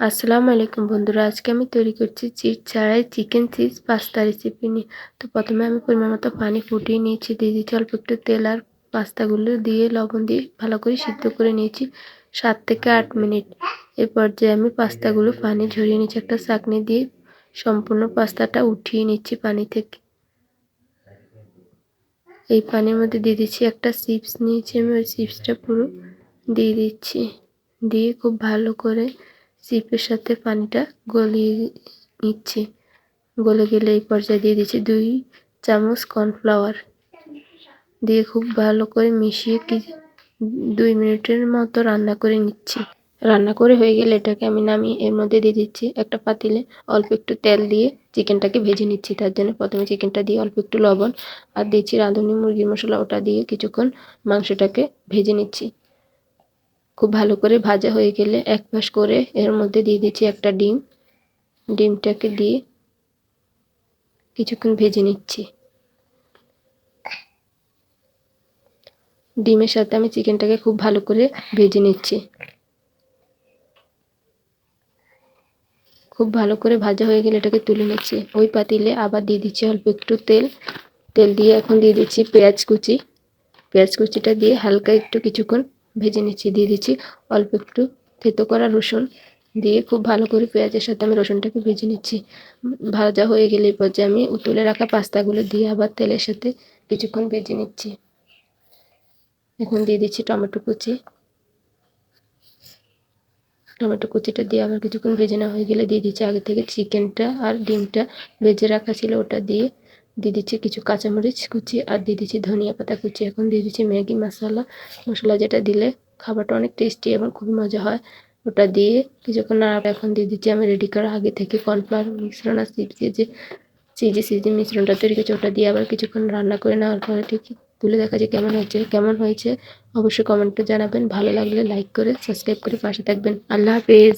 আসসালামু আলাইকুম বন্ধুরা, আজকে আমি তৈরি করছি চিজ ছাড়াই চিকেন চিজ পাস্তা রেসিপি নিয়ে। তো প্রথমে আমি পরিমাণ মতো পানি ফুটিয়ে নিয়েছি দিয়ে দিচ্ছি অল্প একটু তেল আর পাস্তাগুলো দিয়ে লবণ দিয়ে ভালো করে সিদ্ধ করে নিয়েছি সাত থেকে আট মিনিট। এ পর্যায়ে আমি পাস্তাগুলো পানি ঝরিয়ে নিচ্ছি একটা চাকনি দিয়ে সম্পূর্ণ পাস্তাটা উঠিয়ে নিচ্ছি পানি থেকে। এই পানির মধ্যে দিয়ে দিচ্ছি একটা চিপস, নিয়েছি আমি ওই চিপসটা পুরো দিয়ে দিচ্ছি। দিয়ে খুব ভালো করে চিপের সাথে পানিটা গলিয়ে নিচ্ছি। গলে গেলে এই পর্যায়ে দিয়ে দিচ্ছি দুই চামচ কর্নফ্লাওয়ার। দিয়ে খুব ভালো করে মিশিয়ে কি দুই মিনিটের মতো রান্না করে নিচ্ছি। রান্না করে হয়ে গেলে এটাকে আমি নামিয়ে এর মধ্যে দিয়ে দিচ্ছি একটা পাতিলে অল্প একটু তেল দিয়ে চিকেনটাকে ভেজে নিচ্ছি। তার জন্য প্রথমে চিকেনটা দিয়ে অল্প একটু লবণ আর দিচ্ছি রাঁধুনি মুরগির মশলা ওটা দিয়ে কিছুক্ষণ মাংসটাকে ভেজে নিচ্ছি। খুব ভালো করে ভাজা হয়ে গেলে এক পাশ করে এর মধ্যে দিয়ে দিচ্ছি একটা ডিম। ডিমটাকে দিয়ে কিছুক্ষণ ভেজে নিচ্ছি। ডিমের সাথে আমি চিকেনটাকে খুব ভালো করে ভেজে নিচ্ছি। খুব ভালো করে ভাজা হয়ে গেলে এটাকে তুলে নিচ্ছি। ওই পাতিলে আবার দিয়ে দিচ্ছি অল্প একটু তেল। তেল দিয়ে এখন দিয়ে দিচ্ছি পেঁয়াজ কুচি। পেঁয়াজ কুচিটা দিয়ে হালকা একটু কিছুক্ষণ ভেজে নিচ্ছি, দিয়ে দিচ্ছি অল্প একটু থেতো করা রসুন দিয়ে খুব ভালো করে পেঁয়াজের সাথে আমি রসুনটাকে ভেজে নিচ্ছি। ভাজা হয়ে গেলে এই পর্যায়ে আমি তুলে রাখা পাস্তাগুলো দিয়ে আবার তেলের সাথে কিছুক্ষণ ভেজে নিচ্ছি। এখন দিয়ে দিচ্ছি টমেটো কুচি। টমেটো কুচিটা দিয়ে আবার কিছুক্ষণ ভেজে নেওয়া হয়ে গেলে দিয়ে দিচ্ছি আগে থেকে চিকেনটা আর ডিমটা ভেজে রাখা ছিল ওটা দিয়ে দিয়ে দিচ্ছি কিছু কাঁচামরিচ কুচি আর দিয়ে দিচ্ছি ধনিয়া পাতা কুচি। এখন দিয়ে দিচ্ছি ম্যাগি, মশলা। মশলা যেটা দিলে খাবারটা অনেক টেস্টি এবং খুবই মজা হয়। ওটা দিয়ে কিছুক্ষণ নাড়া এখন দিয়ে দিচ্ছি। আমি রেডি করা আগে থেকে কর্নফ্লাওয়ার মিশ্রণ আর চিপসে যে চিজি সিজি মিশ্রণটা তৈরি করছে, ওটা দিয়ে আবার কিছুক্ষণ রান্না করে নেওয়ার পরে ঠিক তুলে দেখা যায় কেমন হয়েছে। কেমন হয়েছে? অবশ্যই কমেন্টে জানাবেন। ভালো লাগলে লাইক করে সাবস্ক্রাইব করে পাশে থাকবেন। আল্লাহ হাফেজ।